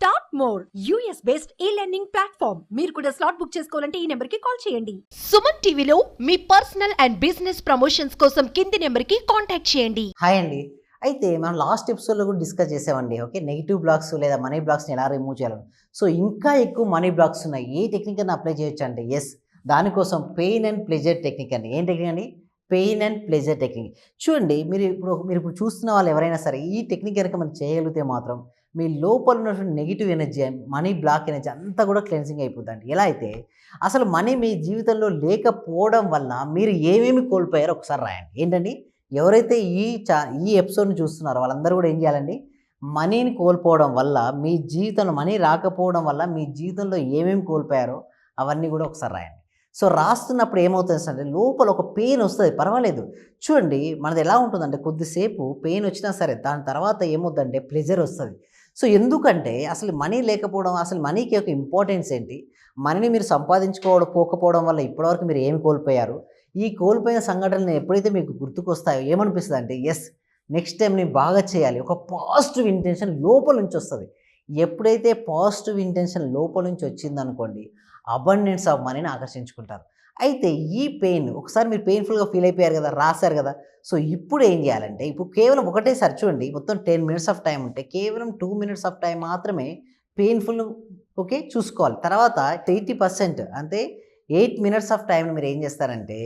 Start more US based e learning platform మీరు కూడా slot book చేసుకోవాలంటే ఈ నెంబర్కి కాల్ చేయండి. సుమన్ టీవీలో మీ పర్సనల్ అండ్ బిజినెస్ ప్రమోషన్స్ కోసం కింది నెంబర్కి కాంటాక్ట్ చేయండి. హాయ్ అండి. అయితే మనం లాస్ట్ ఎపిసోడ్లో కూడా డిస్కస్ చేసామండి. ఓకే నెగిటివ్ బ్లాక్స్ లేదా మనీ బ్లాక్స్ని ఎలా రిమూవ్ చేయాలని సో ఇంకా ఎక్కువ మనీ బ్లాక్స్ ఉన్నాయి. ఏ టెక్నిక్ అని అప్లై చేయొచ్చు అంటే ఎస్ దానికోసం పెయిన్ అండ్ ప్లెజర్ టెక్నిక్ అండి. ఏం టెక్నిక్ అండి? పెయిన్ అండ్ ప్లెజర్ టెక్నిక్ చూడండి మీరు ఇప్పుడు మీరు ఇప్పుడు చూస్తున్న వాళ్ళు ఎవరైనా సరే ఈ టెక్నిక్ కనుక మనం చేయగలిగితే మాత్రం మీ లోపల ఉన్నటువంటి negative energy money block energy అంతా కూడా క్లెన్సింగ్ అయిపోతుంది ఎలా అయితే అసలు మనీ మీ జీవితంలో లేకపోవడం వల్ల మీరు ఏమేమి కోల్పోయారో ఒకసారి రాయండి. ఏంటండి? ఎవరైతే ఈ చా ఈ ఎపిసోడ్ని చూస్తున్నారో వాళ్ళందరూ కూడా ఏం చేయాలండి? మనీని కోల్పోవడం వల్ల మీ జీవితంలో మనీ రాకపోవడం వల్ల మీ జీవితంలో ఏమేమి కోల్పోయారో అవన్నీ కూడా ఒకసారి రాయండి. సో రాస్తున్నప్పుడు ఏమవుతుంది అంటే లోపల ఒక పెయిన్ వస్తుంది. పర్వాలేదు. చూడండి మనది ఎలా ఉంటుందంటే కొద్దిసేపు పెయిన్ వచ్చినా సరే దాని తర్వాత ఏమవుతుందంటే ప్లెజర్ వస్తుంది. సో ఎందుకంటే అసలు మనీ లేకపోవడం అసలు మనీకి ఒక ఇంపార్టెన్స్ ఏంటి? మనీని మీరు సంపాదించుకోవడం పోకపోవడం వల్ల ఇప్పటివరకు మీరు ఏమి కోల్పోయారు? ఈ కోల్పోయిన సంఘటనలు ఎప్పుడైతే మీకు గుర్తుకొస్తాయో ఏమనిపిస్తుంది అంటే ఎస్ నెక్స్ట్ టైం నేను బాగా చేయాలి. ఒక పాజిటివ్ ఇంటెన్షన్ లోపల నుంచి వస్తుంది. ఎప్పుడైతే పాజిటివ్ ఇంటెన్షన్ లోపల నుంచి వచ్చిందనుకోండి అబండెన్స్ ఆఫ్ మనీని ఆకర్షించుకుంటారు. అయితే ఈ పెయిన్ ఒకసారి మీరు పెయిన్ఫుల్గా ఫీల్ అయిపోయారు కదా రాశారు కదా సో ఇప్పుడు ఏం చేయాలంటే ఇప్పుడు కేవలం ఒకటేసారి చూడండి మొత్తం టెన్ మినిట్స్ ఆఫ్ టైం ఉంటే కేవలం టూ మినిట్స్ ఆఫ్ టైం మాత్రమే పెయిన్ఫుల్ ఓకే చూసుకోవాలి. తర్వాత ఎయిటీ పర్సెంట్ అంటే ఎయిట్ మినిట్స్ ఆఫ్ టైం మీరు ఏం చేస్తారంటే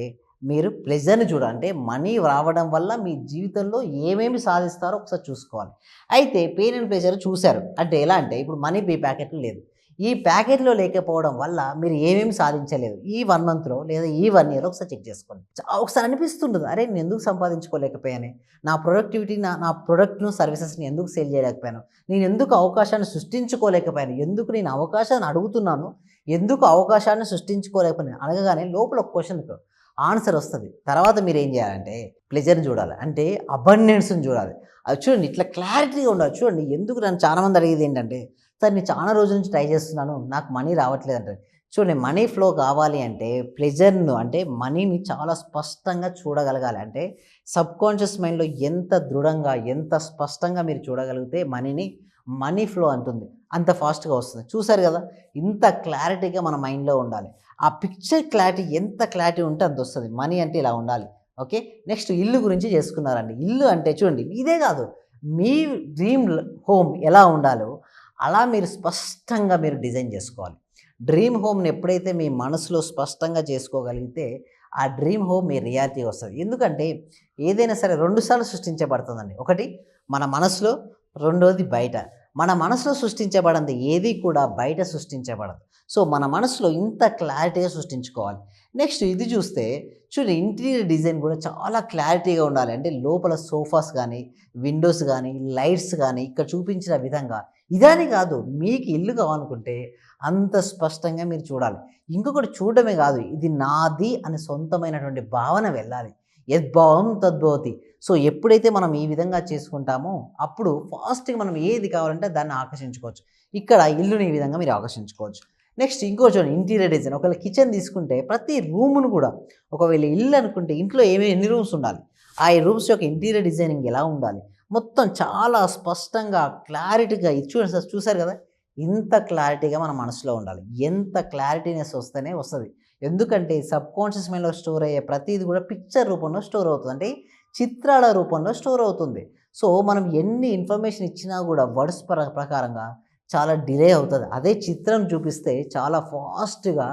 మీరు ప్లెజర్ని చూడాలి. అంటే మనీ రావడం వల్ల మీ జీవితంలో ఏమేమి సాధిస్తారో ఒకసారి చూసుకోవాలి. అయితే పెయిన్ అండ్ ప్లెజర్ చూశారు. అంటే ఎలా అంటే ఇప్పుడు మనీ పే ప్యాకెట్లు లేదు. ఈ ప్యాకెట్లో లేకపోవడం వల్ల మీరు ఏమేమి సాధించలేదు ఈ వన్ మంత్లో లేదా ఈ వన్ ఇయర్ ఒకసారి చెక్ చేసుకోండి. చా- ఒకసారి అనిపిస్తుంటుంది. అరే నేను ఎందుకు సంపాదించుకోలేకపోయాను? నా ప్రొడక్టివిటీ నా నా ప్రొడక్ట్ను సర్వీసెస్ని ఎందుకు సేల్ చేయలేకపోయాను? నేను ఎందుకు అవకాశాన్ని సృష్టించుకోలేకపోయాను? ఎందుకు నేను అవకాశాన్ని అడుగుతున్నాను? ఎందుకు అవకాశాన్ని సృష్టించుకోలేకపోయాను? అడగగానే లోపల ఒక క్వశ్చన్కు ఆన్సర్ వస్తుంది. తర్వాత మీరు ఏం చేయాలంటే ప్లెజర్ని చూడాలి. అంటే అబండెన్స్ని చూడాలి. అది చూడండి ఇట్లా క్లారిటీగా ఉండాలి. చూడండి ఎందుకు నన్ను చాలామంది అడిగేది ఏంటంటే సార్ నేను చాలా రోజుల నుంచి ట్రై చేస్తున్నాను. నాకు మనీ రావట్లేదు అంటే చూడండి మనీ ఫ్లో కావాలి అంటే ప్లెజర్ను అంటే మనీని చాలా స్పష్టంగా చూడగలగాలి. అంటే సబ్ కాన్షియస్ మైండ్లో ఎంత దృఢంగా ఎంత స్పష్టంగా మీరు చూడగలిగితే మనీని మనీ ఫ్లో అంటుంది. అంత ఫాస్ట్గా వస్తుంది. చూసారు కదా? ఇంత క్లారిటీగా మన మైండ్లో ఉండాలి. ఆ పిక్చర్ క్లారిటీ ఎంత క్లారిటీ ఉంటే అంత వస్తుంది. మనీ అంటే ఇలా ఉండాలి. ఓకే? నెక్స్ట్ ఇల్లు గురించి చేసుకున్నారండి. ఇల్లు అంటే చూడండి ఇదే కాదు. మీ డ్రీమ్ హోమ్ ఎలా ఉండాలో అలా మీరు స్పష్టంగా మీరు డిజైన్ చేసుకోవాలి. డ్రీమ్ హోమ్ని ఎప్పుడైతే మీ మనసులో స్పష్టంగా చేసుకోగలిగితే ఆ డ్రీమ్ హోమ్ మీ రియాలిటీ వస్తుంది. ఎందుకంటే ఏదైనా సరే రెండుసార్లు సృష్టించబడుతుందండి. ఒకటి మన మనసులో రెండోది బయట. మన మనసులో సృష్టించబడింది ఏది కూడా బయట సృష్టించబడదు. సో మన మనసులో ఇంత క్లారిటీగా సృష్టించుకోవాలి. నెక్స్ట్ ఇది చూస్తే చూడండి ఇంటీరియర్ డిజైన్ కూడా చాలా క్లారిటీగా ఉండాలి. అంటే లోపల సోఫాస్ కానీ విండోస్ కానీ లైట్స్ కానీ ఇక్కడ చూపించిన విధంగా ఇదని కాదు మీకు ఇల్లు కావాలనుకుంటే అంత స్పష్టంగా మీరు చూడాలి. ఇంకొకటి చూడడమే కాదు ఇది నాది అని సొంతమైనటువంటి భావన వెళ్ళాలి. యద్భావం తద్భవతి సో ఎప్పుడైతే మనం ఈ విధంగా చేసుకుంటామో అప్పుడు ఫాస్ట్గా మనం ఏది కావాలంటే దాన్ని ఆకర్షించుకోవచ్చు. ఇక్కడ ఇల్లుని ఈ విధంగా మీరు ఆకర్షించుకోవచ్చు. నెక్స్ట్ ఇంకో చూడండి ఇంటీరియర్ డిజైన్. ఒకవేళ కిచెన్ తీసుకుంటే ప్రతి రూమ్ను కూడా ఒకవేళ ఇల్లు అనుకుంటే ఇంట్లో ఏమేమి ఎన్ని రూమ్స్ ఉండాలి? ఆ రూమ్స్ యొక్క ఇంటీరియర్ డిజైనింగ్ ఎలా ఉండాలి? మొత్తం చాలా స్పష్టంగా క్లారిటీగా ఇది చూడండి సార్ చూసారు కదా? ఇంత క్లారిటీగా మన మనసులో ఉండాలి. ఎంత క్లారిటీనెస్ వస్తేనే వస్తుంది. ఎందుకంటే సబ్ కాన్షియస్ మైండ్లో స్టోర్ అయ్యే ప్రతిది కూడా పిక్చర్ రూపంలో స్టోర్ అవుతుంది. అంటే చిత్రాల రూపంలో స్టోర్ అవుతుంది. సో మనం ఎన్ని ఇన్ఫర్మేషన్ ఇచ్చినా కూడా వర్డ్స్ ప్ర ప్రకారంగా చాలా డిలే అవుతుంది. అదే చిత్రం చూపిస్తే చాలా ఫాస్ట్గా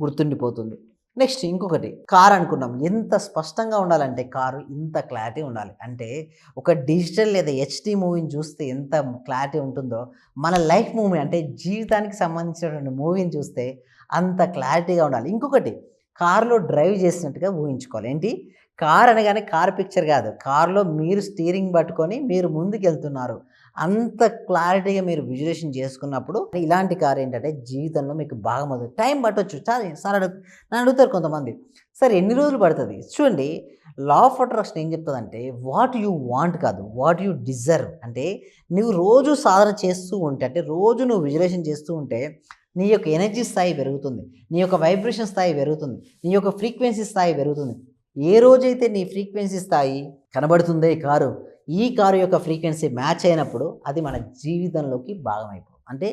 గుర్తుండిపోతుంది. నెక్స్ట్ ఇంకొకటి కార్ అనుకున్నాం. ఎంత స్పష్టంగా ఉండాలంటే కారు ఇంత క్లారిటీ ఉండాలి. అంటే ఒక డిజిటల్ లేదా హెచ్డి మూవీని చూస్తే ఎంత క్లారిటీ ఉంటుందో మన లైఫ్ మూవీ అంటే జీవితానికి సంబంధించినటువంటి మూవీని చూస్తే అంత క్లారిటీగా ఉండాలి. ఇంకొకటి కారులో డ్రైవ్ చేసినట్టుగా ఊహించుకోవాలి. ఏంటి? కార్ అనగానే కార్ పిక్చర్ కాదు. కారులో మీరు స్టీరింగ్ పట్టుకొని మీరు ముందుకు వెళ్తున్నారు అంత క్లారిటీగా మీరు విజులేషన్ చేసుకున్నప్పుడు ఇలాంటి కార్ ఏంటంటే జీవితంలో మీకు బాగా మొదలు టైం పట్టవచ్చు చాలా సార్ అడుగు నన్ను అడుగుతారు కొంతమంది. సార్ ఎన్ని రోజులు పడుతుంది? చూడండి లా ఆఫ్ అట్రాక్షన్ ఏం చెప్తుందంటే వాట్ యు వాంట్ కాదు వాట్ యు డిజర్వ్ అంటే నువ్వు రోజు సాధన చేస్తూ ఉంటే అంటే రోజు నువ్వు విజులేషన్ చేస్తూ ఉంటే నీ యొక్క ఎనర్జీ స్థాయి పెరుగుతుంది నీ యొక్క వైబ్రేషన్ స్థాయి పెరుగుతుంది నీ యొక్క ఫ్రీక్వెన్సీ స్థాయి పెరుగుతుంది. ఏ రోజైతే నీ ఫ్రీక్వెన్సీ స్థాయి కనబడుతుందే ఈ కారు. ఈ కారు యొక్క ఫ్రీక్వెన్సీ మ్యాచ్ అయినప్పుడు అది మన జీవితంలోకి భాగం అయిపోతుంది. అంటే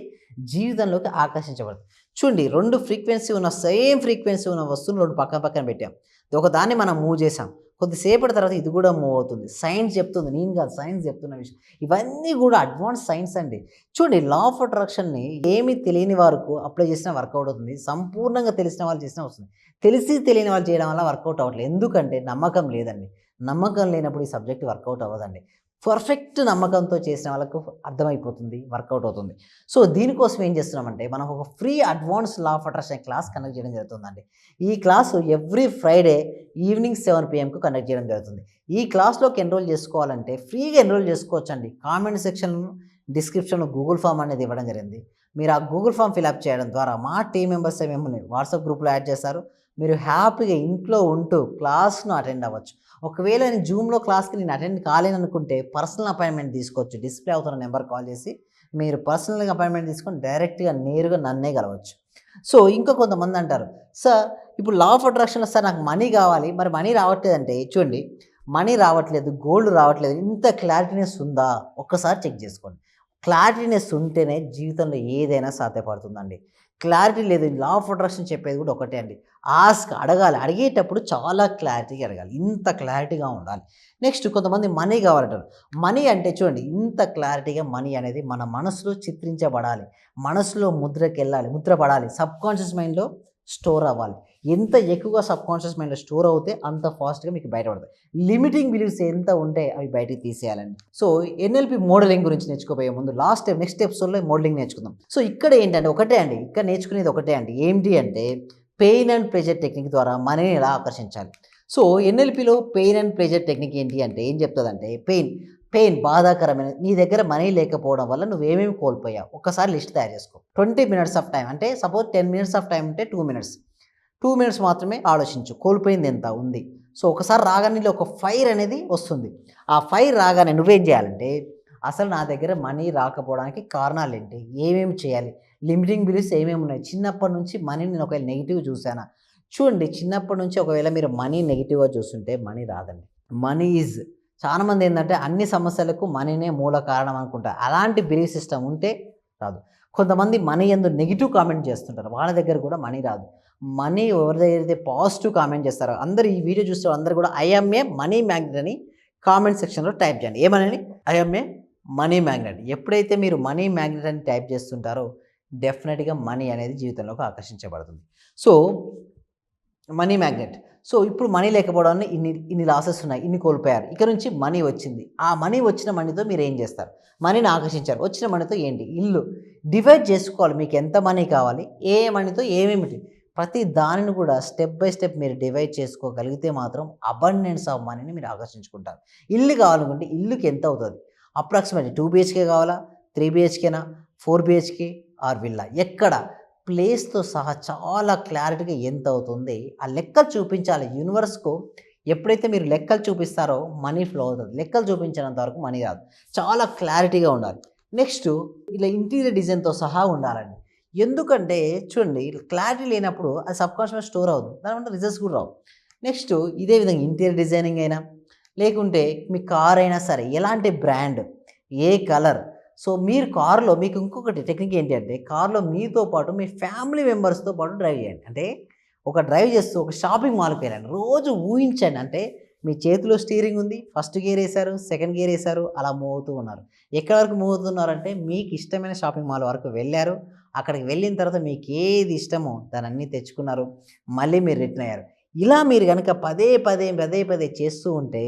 జీవితంలోకి ఆకర్షించబడుతుంది. చూడండి రెండు ఫ్రీక్వెన్సీ ఉన్న సేమ్ ఫ్రీక్వెన్సీ ఉన్న వస్తువులు రెండు పక్కన పక్కన పెట్టాం. ఒకదాన్ని మనం మూవ్ చేసాం కొద్దిసేపటి తర్వాత ఇది కూడా మూవ్ అవుతుంది. సైన్స్ చెప్తుంది. నేను కాదు సైన్స్ చెప్తున్న విషయం. ఇవన్నీ కూడా అడ్వాన్స్ సైన్స్ అండి. చూడండి లా ఆఫ్ అట్రాక్షన్ని ఏమి తెలియని వారికి అప్లై చేసినా వర్కౌట్ అవుతుంది. సంపూర్ణంగా తెలిసిన వాళ్ళు చేసినా వస్తుంది. తెలిసి తెలియని వాళ్ళు చేయడం వల్ల వర్కౌట్ అవ్వట్లేదు. ఎందుకంటే నమ్మకం లేదండి. నమ్మకం లేనప్పుడు ఈ సబ్జెక్ట్ వర్కౌట్ అవ్వదండి. పర్ఫెక్ట్ నమ్మకంతో చేసిన వాళ్ళకు అర్థమైపోతుంది వర్కౌట్ అవుతుంది. సో దీనికోసం ఏం చేస్తున్నామంటే మనం ఒక free advance law of attraction class conduct చేయడం జరుగుతుందండి. ఈ class every Friday evening seven పిఎంకు conduct చేయడం జరుగుతుంది. ఈ క్లాస్లోకి ఎన్రోల్ చేసుకోవాలంటే ఫ్రీగా ఎన్రోల్ చేసుకోవచ్చు అండి comment section description Google form అనేది ఇవ్వడం జరిగింది. మీరు ఆ గూగుల్ ఫామ్ ఫిల్అప్ చేయడం ద్వారా మా టీం మెంబర్స్ మిమ్మల్ని వాట్సాప్ గ్రూప్లో యాడ్ చేస్తారు మీరు హ్యాపీగా ఇంట్లో ఉంటూ క్లాస్ను అటెండ్ అవ్వచ్చు. ఒకవేళ నేను జూమ్లో క్లాస్కి నేను అటెండ్ కాలేను అనుకుంటే పర్సనల్ అపాయింట్మెంట్ తీసుకోవచ్చు. డిస్ప్లే అవుతున్న నెంబర్ కాల్ చేసి మీరు పర్సనల్గా అపాయింట్మెంట్ తీసుకొని డైరెక్ట్గా నేరుగా నన్నే కలవచ్చు. సో ఇంకా కొంతమంది అంటారు సార్ ఇప్పుడు లా ఆఫ్ అట్రాక్షన్లో సార్ నాకు మనీ కావాలి. మరి మనీ రావట్లేదంటే చూడండి మనీ రావట్లేదు గోల్డ్ రావట్లేదు. ఇంత క్లారిటీనెస్ ఉందా? ఒక్కసారి చెక్ చేసుకోండి. క్లారిటీనెస్ ఉంటేనే జీవితంలో ఏదైనా సాధ్యపడుతుందండి. క్లారిటీ లేదు. లా ఆఫ్ అట్రాక్షన్ చెప్పేది కూడా ఒకటే అండి. ఆస్క్ అడగాలి. అడిగేటప్పుడు చాలా క్లారిటీగా అడగాలి. ఇంత క్లారిటీగా ఉండాలి. నెక్స్ట్ కొంతమంది మనీ కావాలంటారు. మనీ అంటే చూడండి ఇంత క్లారిటీగా మనీ అనేది మన మనసులో చిత్రించబడాలి. మనసులో ముద్రకెళ్ళాలి ముద్రపడాలి. ముద్ర పడాలి సబ్ మైండ్లో స్టోర్ అవ్వాలి. ఎంత ఎక్కువగా సబ్ కాన్షియస్ మైండ్లో స్టోర్ అవుతే అంత ఫాస్ట్గా మీకు బయటపడతాయి. లిమిటింగ్ బిలీవ్స్ ఎంత ఉంటే అవి బయటికి తీసేయాలండి. సో ఎన్ఎల్పి మోడలింగ్ గురించి నేర్చుకోబోయే ముందు లాస్ట్ టైం నెక్స్ట్ ఎపిసోడ్లో మోడలింగ్ నేర్చుకుందాం. సో ఇక్కడ ఏంటంటే ఒకటే అండి ఇక్కడ నేర్చుకునేది ఒకటే అండి. ఏంటి అంటే పెయిన్ అండ్ ప్రెజర్ టెక్నిక్ ద్వారా మనీని ఎలా ఆకర్షించాలి. సో ఎన్ఎల్పిలో పెయిన్ అండ్ ప్రెజర్ టెక్నిక్ ఏంటి అంటే ఏం చెప్తుందంటే పెయిన్ పెయిన్ బాధాకరమైన నీ దగ్గర మనీ లేకపోవడం వల్ల నువ్వేమేమి కోల్పోయావు? ఒకసారి లిస్ట్ తయారు చేసుకో. ట్వంటీ మినిట్స్ ఆఫ్ టైం అంటే suppose ten minutes of time అంటే టూ మినిట్స్. టూ మినిట్స్ మాత్రమే ఆలోచించు. కోల్పోయింది ఎంత? ఉంది. సో ఒకసారి రాగానే ఒక ఫైర్ అనేది వస్తుంది. ఆ ఫైర్ రాగానే నువ్వేం చేయాలంటే అసలు నా దగ్గర మనీ రాకపోవడానికి కారణాలు ఏంటి ఏమేమి చేయాలి? లిమిటింగ్ బిలీఫ్స్ ఏమేమి ఉన్నాయి? చిన్నప్పటి నుంచి మనీని నేను ఒకవేళ నెగిటివ్ చూసానా చూడండి చిన్నప్పటి నుంచి ఒకవేళ మీరు మనీ నెగిటివ్గా చూస్తుంటే మనీ రాదండి. Money is. చాలామంది ఏంటంటే అన్ని సమస్యలకు మనీనే మూల కారణం అనుకుంటారు. అలాంటి బిలీఫ్ సిస్టమ్ ఉంటే రాదు. కొంతమంది మనీ ఎందు నెగిటివ్ కామెంట్ చేస్తుంటారు. వాళ్ళ దగ్గర కూడా మనీ రాదు. మనీ ఎవరి దగ్గర అయితే పాజిటివ్ కామెంట్ చేస్తారో అందరు ఈ వీడియో చూస్తే అందరూ కూడా ఐఎంఏ మనీ మ్యాగ్నెట్ అని కామెంట్ సెక్షన్లో టైప్ చేయండి. ఏమనండి ఐఎంఏ మనీ మ్యాగ్నెట్ ఎప్పుడైతే మీరు మనీ మ్యాగ్నెట్ అని టైప్ చేస్తుంటారో డెఫినెట్గా మనీ అనేది జీవితంలోకి ఆకర్షించబడుతుంది. సో మనీ మ్యాగ్నెట్ సో ఇప్పుడు మనీ లేకపోవడం ఇన్ని ఇన్ని లాసెస్ ఉన్నాయి ఇన్ని కోల్పోయారు. ఇక్కడ నుంచి మనీ వచ్చింది. ఆ మనీ వచ్చిన మనీతో మీరు ఏం చేస్తారు? మనీని ఆకర్షించారు. వచ్చిన మనీతో ఏంటి? ఇల్లు. డివైడ్ చేసుకోవాలి. మీకు ఎంత మనీ కావాలి? ఏ మనీతో ఏమేమిటి? ప్రతి దానిని కూడా స్టెప్ బై స్టెప్ మీరు డివైడ్ చేసుకోగలిగితే మాత్రం అబండెన్స్ ఆఫ్ మనీని మీరు ఆకర్షించుకుంటారు. ఇల్లు కావాలనుకుంటే ఇల్లుకి ఎంత అవుతుంది? అప్రాక్సిమేట్లీ టూ బిహెచ్కే కావాలా? త్రీ బిహెచ్కేనా ఫోర్ బిహెచ్కే ఆర్ విల్లా? ఎక్కడ? ప్లేస్తో సహా చాలా క్లారిటీగా ఎంత అవుతుంది ఆ లెక్కలు చూపించాలి. యూనివర్స్కు ఎప్పుడైతే మీరు లెక్కలు చూపిస్తారో మనీ ఫ్లో అవుతుంది. లెక్కలు చూపించినంత వరకు మనీ రాదు. చాలా క్లారిటీగా ఉండాలి. నెక్స్ట్ ఇలా ఇంటీరియర్ డిజైన్తో సహా ఉండాలండి. ఎందుకంటే చూడండి క్లారిటీ లేనప్పుడు అది సబ్ స్టోర్ అవుతుంది దానివల్ల రిజల్ట్స్ కూడా రావు. నెక్స్ట్ ఇదే విధంగా ఇంటీరియర్ డిజైనింగ్ అయినా లేకుంటే మీ కార్ అయినా సరే ఎలాంటి బ్రాండ్ ఏ కలర్ సో మీరు కారులో మీకు ఇంకొకటి టెక్నిక్ ఏంటి అంటే కారులో మీతో పాటు మీ ఫ్యామిలీ మెంబర్స్తో పాటు డ్రైవ్ చేయండి. అంటే ఒక డ్రైవ్ చేస్తూ ఒక షాపింగ్ మాల్కి వెళ్ళండి. రోజు ఊహించండి. అంటే మీ చేతిలో స్టీరింగ్ ఉంది ఫస్ట్ గేర్ వేశారు సెకండ్ గేర్ వేశారు అలా మూవ్ అవుతూ ఉన్నారు. ఎక్కడి వరకు మూవ్ అవుతున్నారంటే మీకు ఇష్టమైన షాపింగ్ మాల్ వరకు వెళ్ళారు. అక్కడికి వెళ్ళిన తర్వాత మీకు ఏది ఇష్టమో దాన్ని అన్నీ తెచ్చుకున్నారు. మళ్ళీ మీరు రిటర్న్ అయ్యారు. ఇలా మీరు కనుక పదే పదే పదే పదే చేస్తూ ఉంటే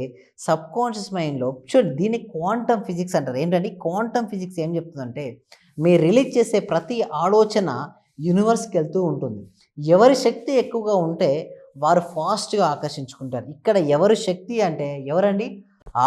సబ్కాన్షియస్ మైండ్లో చూడండి దీన్ని క్వాంటమ్ ఫిజిక్స్ అంటారు. ఏంటంటే క్వాంటమ్ ఫిజిక్స్ ఏం చెప్తుందంటే మీరు రిలీజ్ చేసే ప్రతి ఆలోచన యూనివర్స్కి వెళ్తూ ఉంటుంది. ఎవరి శక్తి ఎక్కువగా ఉంటే వారు ఫాస్ట్గా ఆకర్షించుకుంటారు. ఇక్కడ ఎవరు శక్తి అంటే ఎవరండి?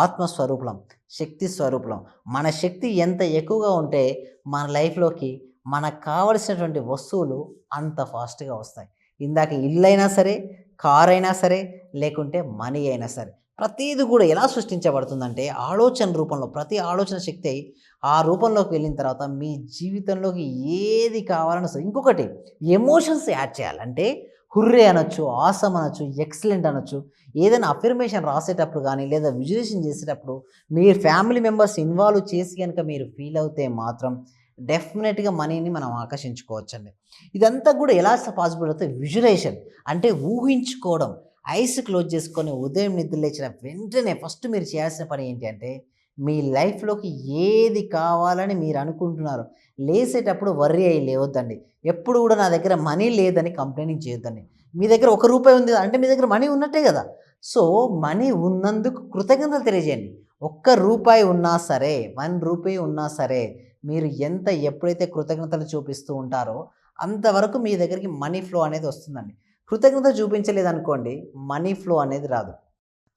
ఆత్మస్వరూపులం శక్తి స్వరూపం మన శక్తి ఎంత ఎక్కువగా ఉంటే మన లైఫ్లోకి మనకు కావలసినటువంటి వస్తువులు అంత ఫాస్ట్గా వస్తాయి. ఇందాక ఇల్లైనా సరే కార్ అయినా సరే లేకుంటే మనీ అయినా సరే. ప్రతిది కూడా ఎలా సృష్టించబడుతుందంటే ఆలోచన రూపంలో ప్రతి ఆలోచన శక్తి ఆ రూపంలోకి వెళ్ళిన తర్వాత మీ జీవితంలోకి ఏది కావాలన్నా సరే ఇంకొకటి ఎమోషన్స్ యాడ్ చేయాలి. అంటే హుర్రే అనొచ్చు ఆసమ్ అనొచ్చు ఎక్సలెంట్ అనొచ్చు. ఏదైనా అఫర్మేషన్ రాసేటప్పుడు కానీ లేదా విజులేషన్ చేసేటప్పుడు మీ ఫ్యామిలీ మెంబర్స్ ఇన్వాల్వ్ చేసి కనుక మీరు ఫీల్ అవుతే మాత్రం డెఫినెట్గా మనీని మనం ఆకర్షించుకోవచ్చండి. ఇదంతా కూడా ఎలా పాసిబుల్ అవుతుంది విజువలైజేషన్ అంటే ఊహించుకోవడం. ఐస్ క్లోజ్ చేసుకొని ఉదయం నిద్ర లేచిన వెంటనే ఫస్ట్ మీరు చేయాల్సిన పని ఏంటి అంటే మీ లైఫ్లోకి ఏది కావాలని మీరు అనుకుంటున్నారు లేసేటప్పుడు వర్రీ అయ్యి లేవద్దండి. ఎప్పుడు కూడా నా దగ్గర మనీ లేదని కంప్లైంట్ చేయొద్దండి. మీ దగ్గర ఒక రూపాయి ఉంది అంటే మీ దగ్గర మనీ ఉన్నట్టే కదా. సో మనీ ఉన్నందుకు కృతజ్ఞతలు తెలియజేయండి. ఒక్క రూపాయి ఉన్నా సరే వన్ రూపాయి ఉన్నా సరే మీరు ఎంత ఎప్పుడైతే కృతజ్ఞతలు చూపిస్తూ ఉంటారో అంతవరకు మీ దగ్గరికి మనీ ఫ్లో అనేది వస్తుందండి. కృతజ్ఞత చూపించలేదు అనుకోండి మనీ ఫ్లో అనేది రాదు.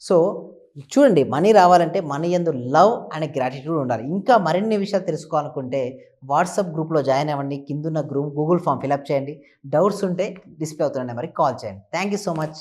సో చూడండి మనీ రావాలంటే మనీ ఎందు లవ్ అండ్ గ్రాటిట్యూడ్ ఉండాలి. ఇంకా మరిన్ని విషయాలు తెలుసుకోవాలనుకుంటే వాట్సాప్ గ్రూప్లో జాయిన్ అవ్వండి. కిందున్న group Google form fill up చేయండి. డౌట్స్ ఉంటే డిస్ప్లే అవుతున్న నెంబర్కి కాల్ చేయండి. Thank you so much.